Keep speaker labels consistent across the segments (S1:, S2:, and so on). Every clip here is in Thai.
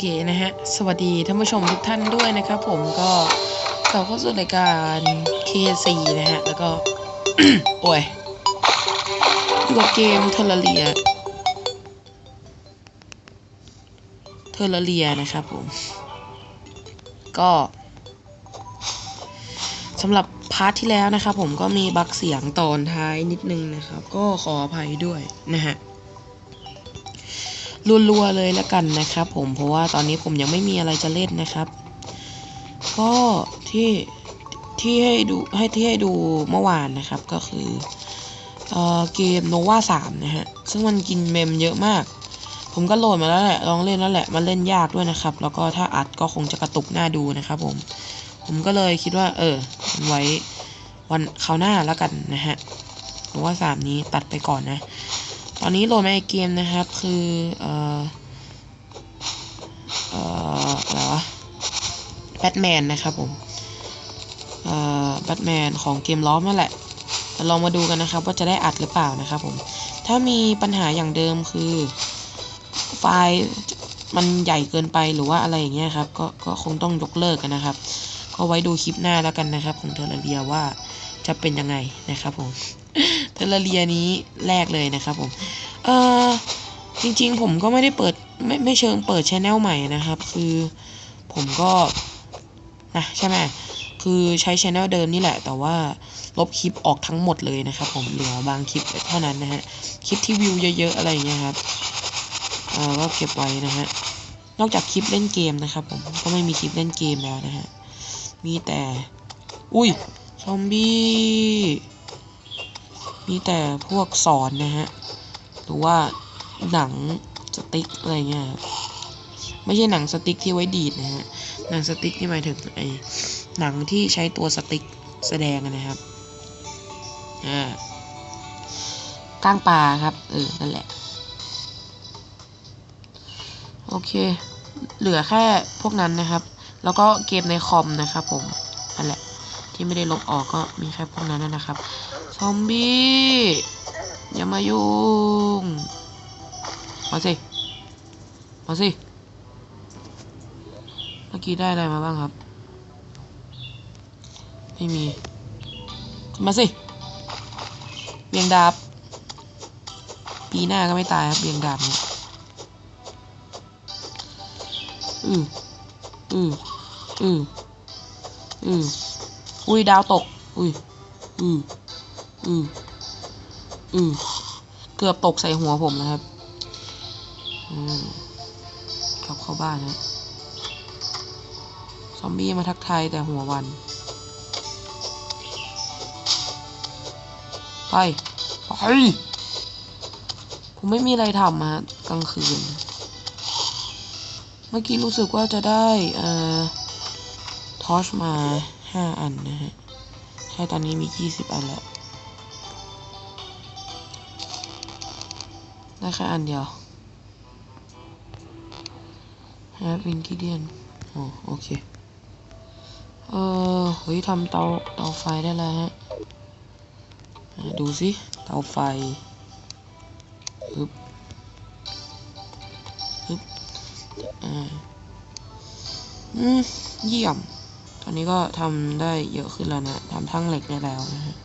S1: เคนะฮะ สวัสดีท่านผู้ชมทุกท่านด้วยนะครับผมก็กลับเข้าสู่รายการ KC นะฮะ แล้วก็ โอ้ยอยู่กับเกมเทอร์เรียเทอร์เรียนะครับผม ก็สำหรับพาร์ทที่แล้วนะครับผมก็มีบักเสียงตอนท้ายนิดนึงนะครับ ก็ขออภัยด้วยนะฮะ รัวๆเลยแล้วกันนะครับ ผมเพราะว่าตอนนี้ผมยังไม่มีอะไรจะเล่นนะครับ ก็ที่ที่ให้ดูให้ที่ให้ดูเมื่อวานนะครับก็คือเอ่อเกม Nova 3นะฮะซึ่งมันกินเมมเยอะมาก ผมก็โหลดมาแล้วแหละลองเล่นแล้วแหละมันเล่นยากด้วยนะครับ แล้วก็ถ้าอัดก็คงจะกระตุกหน้าดูนะครับ ผม ผมก็เลยคิดว่า เออไว้วันคราวหน้าแล้วกันนะฮะ Nova 3นี้ตัดไปก่อนนะ ตอนนี้โหลดมาในเกมนะครับ คือเอ่อเอ่ออะไรวะแบทแมนนะครับผมเอ่อแบทแมนของเกมล้อมนั่นแหละลองมาดูกันนะครับว่าจะได้อัดหรือเปล่านะครับผมถ้ามีปัญหาอย่างเดิมคือ ไฟล์มันใหญ่เกินไปหรือว่าอะไรอย่างเงี้ยครับก็ก็คงต้องยกเลิกกันนะครับ ก็ไว้ดูคลิปหน้าแล้วกันนะครับ ของเทอร์เรียว่าจะเป็นยังไงนะครับผม ทอร์เรียนี้แรกเลยนะครับผม เออจริงๆ ผมก็ไม่ได้เปิด ไม่ไม่เชิงเปิดชแนลใหม่นะครับ คือผมก็นะใช่ไหมคือใช้ชแนลเดิมนี่แหละ แต่ว่าลบคลิปออกทั้งหมดเลยนะครับ ผมเหลือบางคลิปเท่านั้นนะฮะ คลิปที่วิวเยอะๆ อะไรอย่างเงี้ยครับเออก็เก็บไว้นะฮะ นอกจากคลิปเล่นเกมนะครับ ผม ก็ไม่มีคลิปเล่นเกมแล้วนะฮะ มีแต่ อุ้ย ซอมบี้ มีแต่พวกสอนนะฮะ หรือว่าหนังสติ๊กอะไรเงี้ยไม่ใช่หนังสติ๊กที่ไว้ดีดนะฮะ หนังสติ๊กที่หมายถึงไอ้หนังที่ใช้ตัวสติ๊กแสดงนะครับ อ่าก้างปลาครับ เออ นั่นแหละ โอเค เหลือแค่พวกนั้นนะครับ แล้วก็เกมในคอมนะครับผม นั่นแหละ ที่ไม่ได้ลบออกก็มีแค่พวกนั้นนะครับ ซอมบี้ อย่ามายุ่ง มาสิ มาสิ เมื่อกี้ได้อะไรมาบ้างครับ ไม่มี มาสิ เบียงดาบ ปีหน้าก็ไม่ตายครับ เบียงดาบเนี่ย อืออืออืออืออุ้ยดาวตก อุ้ยอือ อืออือเกือบตกใส่หัวผมนะครับอืมกลับเข้าบ้านนะซอมบี้มาทักทายแต่หัววัน ไป ไป ผมไม่มีอะไรทำฮะกลางคืน เมื่อกี้รู้สึกว่าจะได้เอ่อทอชมาห้าอันนะฮะ ใช่ตอนนี้มียี่สิบอันแล้ว ได้แค่อันเดียว have ingredient อ๋อโอเค เออเฮ้ยทำเตาเตาไฟได้แล้วฮะอะดูสิ เตาไฟปึ๊บปึ๊บอ่าอืมเยี่ยม ตอนนี้ก็ทำได้เยอะขึ้นแล้วนะทำทั้งเหล็กได้แล้วนะฮะ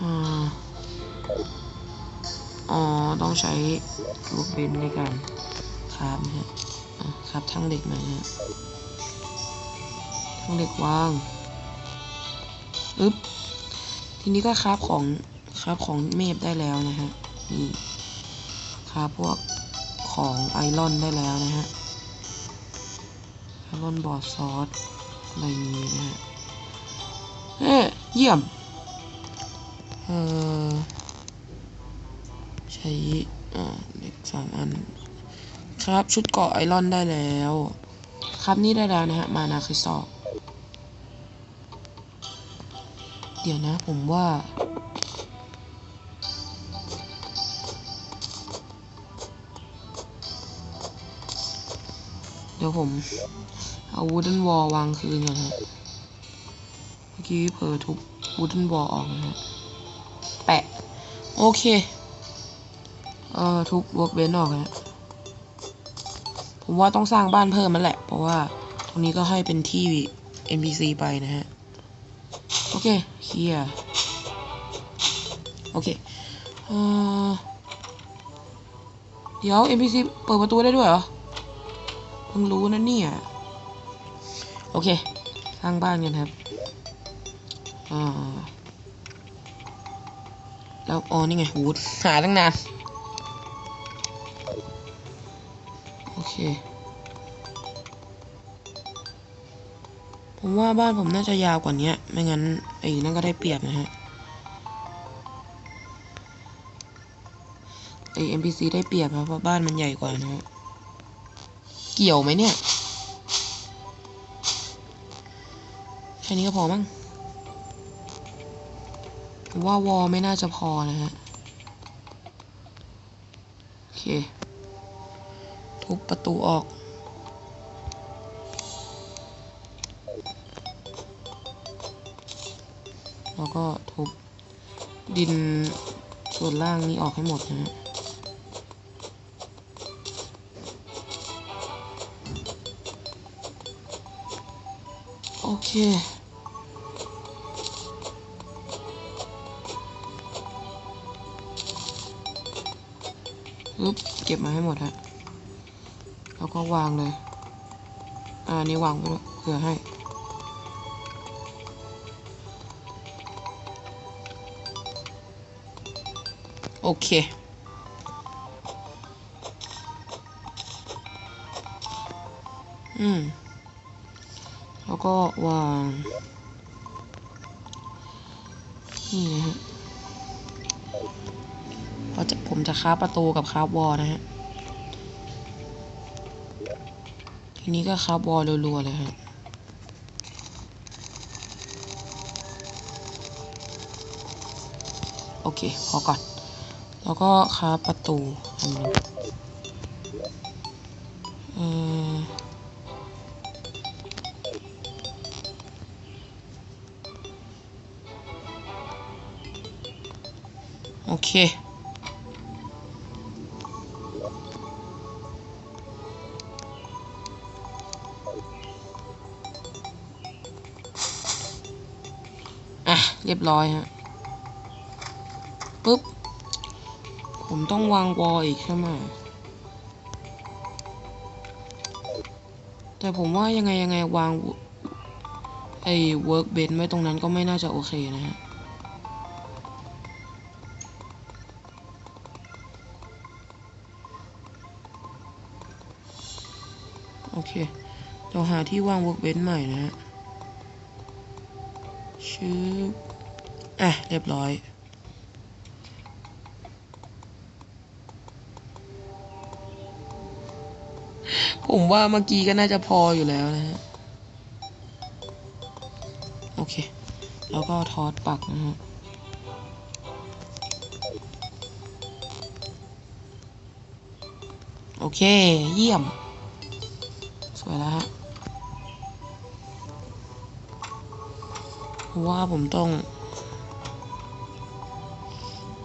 S1: อ่า อ๋อ ต้องใช้ลูกเบนในการคราบนะฮะคราบทั้งเหล็กหน่อยนะฮะทั้งเหล็กวางอึ๊บ ทีนี้ก็คราบของคราบของเมฟได้แล้วนะฮะ นี่คราบพวกของไอรอนได้แล้วนะฮะไอรอนบอร์ดซอสอะไรนี้นะฮะเอ้เยี่ยม เออ ใช้อ่าเหล็กสามอัน ครับชุดเกาะไอรอนได้แล้ว ครับนี่ได้แล้วนะฮะ มานาคริสตัลเดี๋ยวนะผมว่า เดี๋ยวผม เอาวูดเดนวอลวางคืนก่อนฮะเมื่อกี้เผลอทุบวูดเดนวอลออกนะฮะ แปะ โอเค เอ่อทุบวอร์กเบนออกฮะผมว่าต้องสร้างบ้านเพิ่มมันแหละ เพราะว่าตรงนี้ก็ให้เป็นที่ NPC ไปนะฮะ โอเคเคลียร์โอเคเอ่อเดี๋ยว NPC เปิดประตูได้ด้วยเหรอ เพิ่งรู้นะเนี่ย โอเค สร้างบ้านกันครับอ่าแล้วอ๋อนี่ไงหูดหาตั้งนาน ผมว่าบ้านผมน่าจะยาวกว่านี้ไม่งั้นไอ้นั่นก็ได้เปรียบนะฮะไอ้ NPC ได้เปรียบครับเพราะบ้านมันใหญ่กว่านะฮะเกี่ยวไหมเนี่ย แค่นี้ก็พอมั้งว่าวอลไม่น่าจะพอนะฮะ โอเค ทุบประตูออก แล้วก็ทุบดินส่วนล่างนี้ออกให้หมดนะฮะโอเคฮึบเก็บมาให้หมดฮะ แล้วก็วางเลย อ่า นี่วางไปด้วเผื่อให้ โอเคอืม แล้วก็วาง นี่นะฮะพอจะผมจะคราประตูกับคราวอลนะฮะ ทีนี้ก็คราฟวอลรัวๆเลยฮะโอเค พอก่อน แล้วก็คาประตูอันนึงเออโอเค อะ เรียบร้อยฮะปุ๊บ ผมต้องวางวอลอีกใช่ไหมแต่ผมว่ายังไงยังไงวางไอ้เวิร์กเบนไว้ตรงนั้นก็ไม่น่าจะโอเคนะฮะโอเคเราหาที่วาง workbench ใหม่นะฮะ ชื่ออะ เรียบร้อย ผมว่าเมื่อกี้ก็น่าจะพออยู่แล้วนะฮะ โอเค แล้วก็ทอดปักนะฮะโอเค เยี่ยม ราะว่าผมต้อง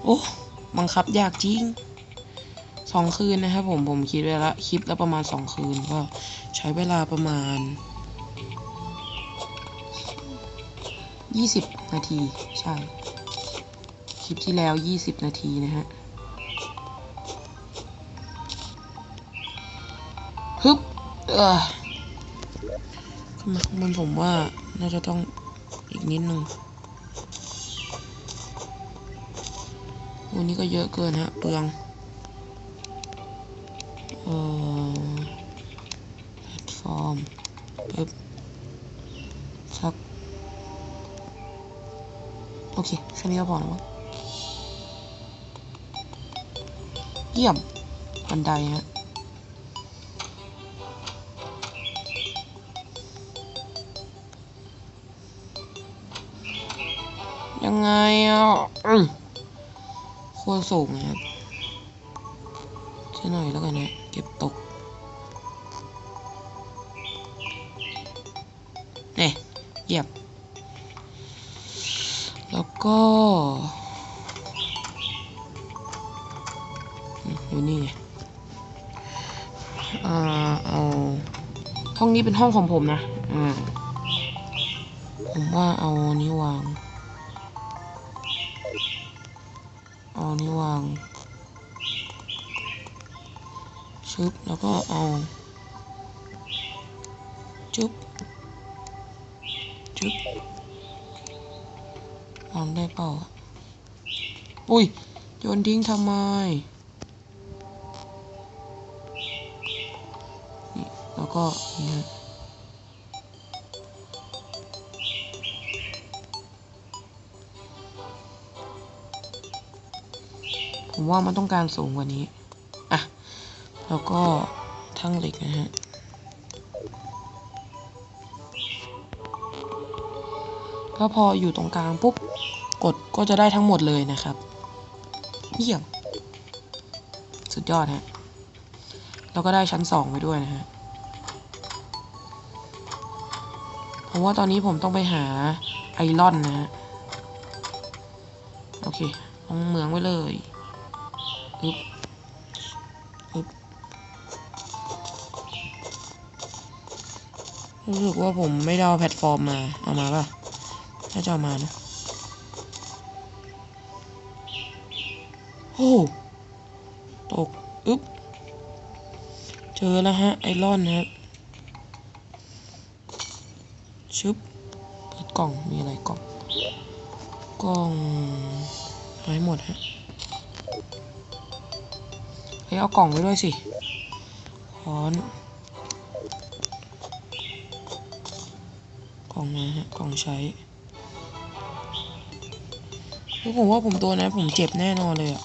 S1: โอ้บังคับยากจริงสองคืนนะครับผมผมคิดไว้ละคลิปละประมาณสองคืนก็ใช้เวลาประมาณยี่สิบนาที ใช่ คลิปที่แล้วยี่สิบนาทีนะฮะฮึบเออขึ้นมาข้างบนผมว่าน่าจะต้อง นิดนึงวันนี้ก็เยอะเกินฮะ เปลืองเอ่อแพลตฟอร์มปึ๊บสัก โอเคแค่นี้ก็พอแล้วมั้งเยี่ยมบันไดฮะ ยังไงอะโคตรสูงนะครับช่หน่อยแล้วกันนะเก็บตกเนี่ยเหยียบ แล้วก็อยู่นี่ไงอ่าเอาห้องนี้เป็นห้องของผมนะอ่าผมว่าเอาอันนี้วาง เอาอันนี้วาง ชึบ แล้วก็เอา จุ๊บ จุ๊บวางได้เปล่าอะอุ้ย โยนทิ้งทำไมนี่แล้วก็นี่ ผมว่ามันต้องการสูงกว่านี้ อะ แล้วก็ทั้งเหล็กนะฮะ ก็พออยู่ตรงกลางปุ๊บ กดก็จะได้ทั้งหมดเลยนะครับ เยี่ยม สุดยอดฮะ แล้วก็ได้ชั้นสองไปด้วยนะฮะผมว่าตอนนี้ผมต้องไปหาไอรอนนะฮะ โอเคลงเหมืองไว้เลย อึบอึบรู้สึกว่าผมไม่ได้เอาแพลตฟอร์มมา เอามาป่ะน่าจะเอามานะโอ้ตกอึ๊บ เจอแล้วฮะ ไอรอนนะครับชึบเปิดกล่อง มีอะไรกล่อง กล่องหายหมดฮะ เฮ้ยเอากล่องไว้ด้วยสิค้อนกล่องมาฮะกล่องใช้ผมว่าผมตัวนั้นผมเจ็บแน่นอนเลยอะ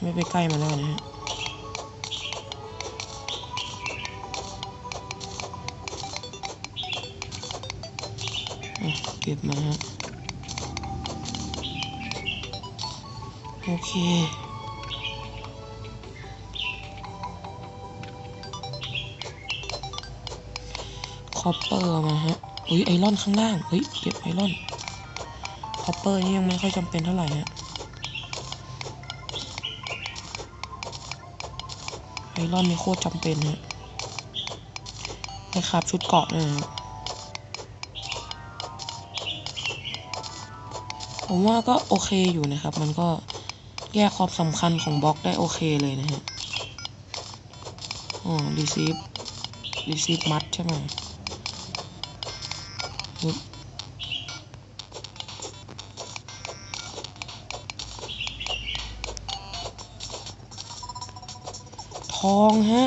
S1: ไม่ไปใกล้มาแล้วนะฮะเก็บมาฮะ โอเค อปเปอร์มาฮะอุ้ยไอรอนข้างล่างเฮ้ยเก็บไอรอนคอปเปอร์นี่ยังไม่ค่อยจำเป็นเท่าไหร่ฮะไอรอนนี่โคตรจำเป็นฮะนะครับชุดเกาะด้วยนะฮะผมว่าก็โอเคอยู่นะครับ มันก็แยกความสำคัญของบล็อกได้โอเคเลยนะฮะอ๋อ receive receive มัดใช่ไหม องฮะ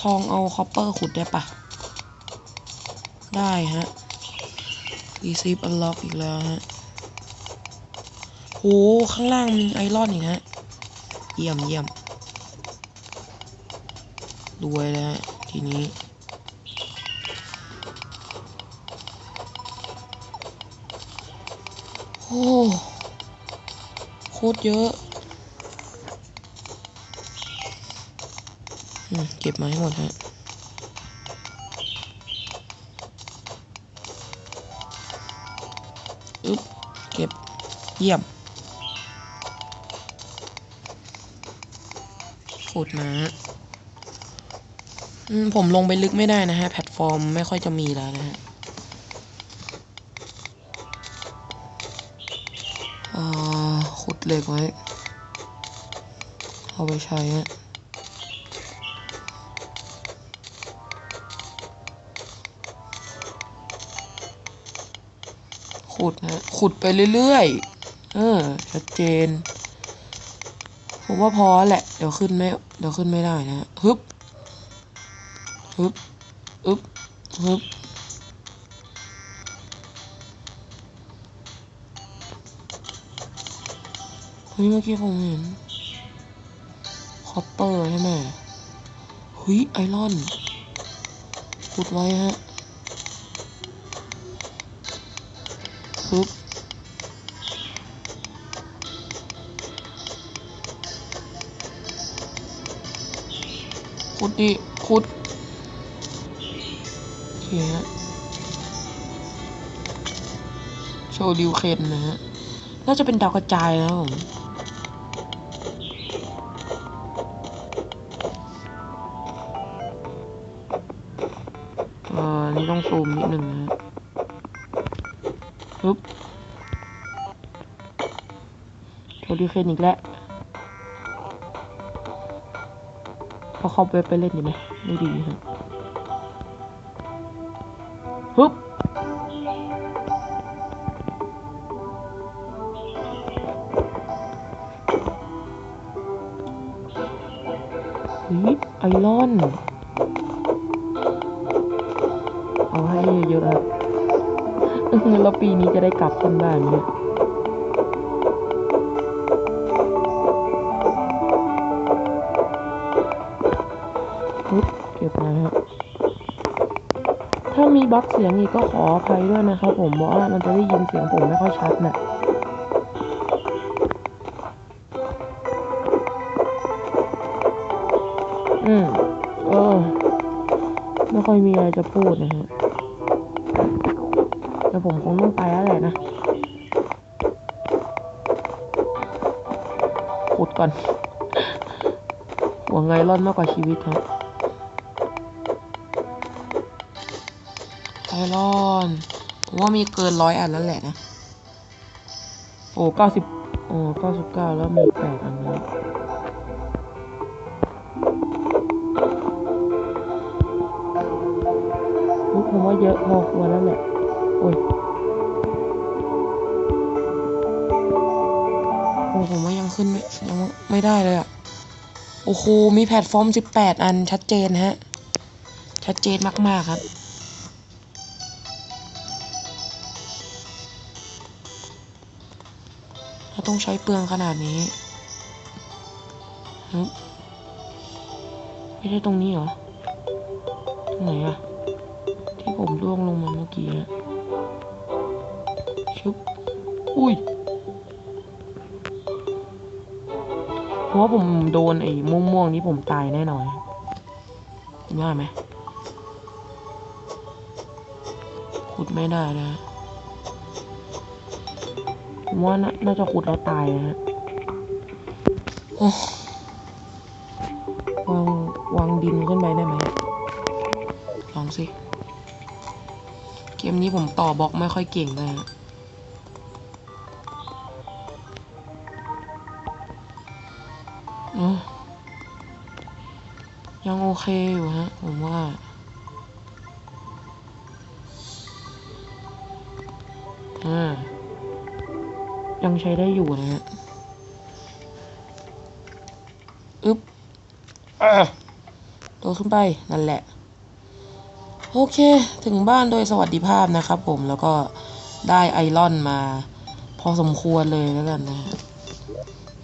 S1: ทองเอาคอปเปอร์ขุดได้ปะ ได้ฮะ receive unlock อีกแล้วฮะโหข้างล่างมีไอรอนอีกฮะ เยี่ยมเยี่ยมรวยแล้ว ทีนี้ โอ้โคตรเยอะอืม เก็บมาให้หมดฮะอึ๊บเก็บเยี่ยมขุดมาฮะอืมผมลงไปลึกไม่ได้นะฮะ แพลตฟอร์มไม่ค่อยจะมีแล้วนะฮะอ่าขุดเหล็กไว้ เอาไปใช้ฮะ ขุดนะขุดไปเรื่อยๆ เออ ชัดเจน ผมว่าพอแหละ เดี๋ยวขึ้นไม่ เดี๋ยวขึ้นไม่ได้นะฮึบ ฮึบอึบ ฮึบ เฮ้ยเมื่อกี้ผมเห็น คอปเปอร์ใช่ไหมเฮ้ยไอรอนขุดไว้ฮะ ฮึบขุดดิขุดโอเคฮะโชว์ดิวเคนนะฮะ น่าจะเป็นดาวกระจายนะครับผมอนี้ต้องซูมนิดนึงนะ ปึ๊บโทดิเคนอีกแล้วพอเข้าไปไปเล่นดีไหมไม่ดีฮะฮึบเฮ้ยไอรอน เอาให้เยอะๆ แล้วปีนี้จะได้กลับกันบ้านไหมเนี่ยเก็บนะฮะถ้ามีบั๊กเสียงอีกก็ขออภัยด้วยนะครับผมเพราะว่ามันจะได้ยินเสียงผมไม่ค่อยชัดน่ะอืมเออไม่ค่อยมีอะไรจะพูดนะฮะ แต่ผมคงต้องไปแล้วแหละนะ ขุดก่อน หัวไงร่อนมากกว่าชีวิตฮะไอรอนผมว่ามีเกินร้อยอันแล้วแหละนะ โอ้เก้าสิบโอ้เก้าสิบเก้าแล้วมีแปดอันนี้อุ๊ยผมว่าเยอะพอควรแล้วแหละ อ้ยโอ้ผมว่ายังขึ้นไม่ยังไม่ได้เลยอะ โอ้โห มีแพลตฟอร์ม 18 อันชัดเจนฮะ ชัดเจนมาก ๆ ครับเราต้องใช้เปลืองขนาดนี้ฮึไม่ใช่ตรงนี้เหรอ ตรงไหนอะที่ผมร่วงลงมาเมื่อกี้อะ ชุบอุ้ยเพราะผมโดนไอ้ม่วงๆนี้ผมตายแน่นอนคุณว่าไหมขุดไม่ได้นะผมว่าน่าน่าจะขุดแล้วตายนะฮะวางวางดินขึ้นไปได้ไหมลองสิ เกมนี้ผมต่อบล็อกไม่ค่อยเก่งเลยฮะ โอเคอยู่ฮะผมว่าอ่ายังใช้ได้อยู่นะฮะอึ๊บอะตัวขึ้นไปนั่นแหละ โอเค ถึงบ้านโดยสวัสดิภาพนะครับผมแล้วก็ได้ไอรอนมา พอสมควรเลยแล้วกันนะฮะ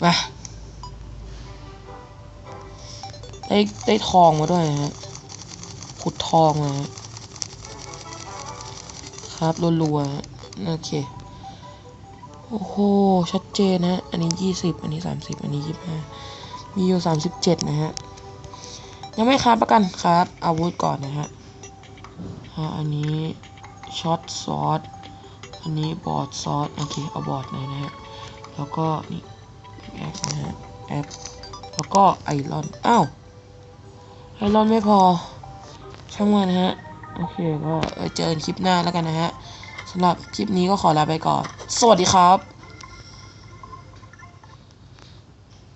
S1: มา ได้ได้ทองมาด้วยฮะขุดทองมาครับรัวๆโอเคโอ้โหชัดเจนนะฮะอันนี้ยี่สิบอันนี้สามสิบอันนี้ยี่ห้ามีอยู่สามสิบเจ็ดนะฮะยังไม่ครับประกันครับอาวุธก่อนนะฮะอันนี้ช็อตซอสอันนี้บอร์ดซอสโอเคเอาบอร์ดหน่อยนะฮะแล้วก็นี่แอปนะฮะแอปแล้วก็ไอรอนอ้าว ไอรอนไม่พอ ช่างมันนะฮะ โอเคก็เจอกันคลิปหน้าแล้วกันนะฮะสำหรับคลิปนี้ก็ขอลาไปก่อน สวัสดีครับ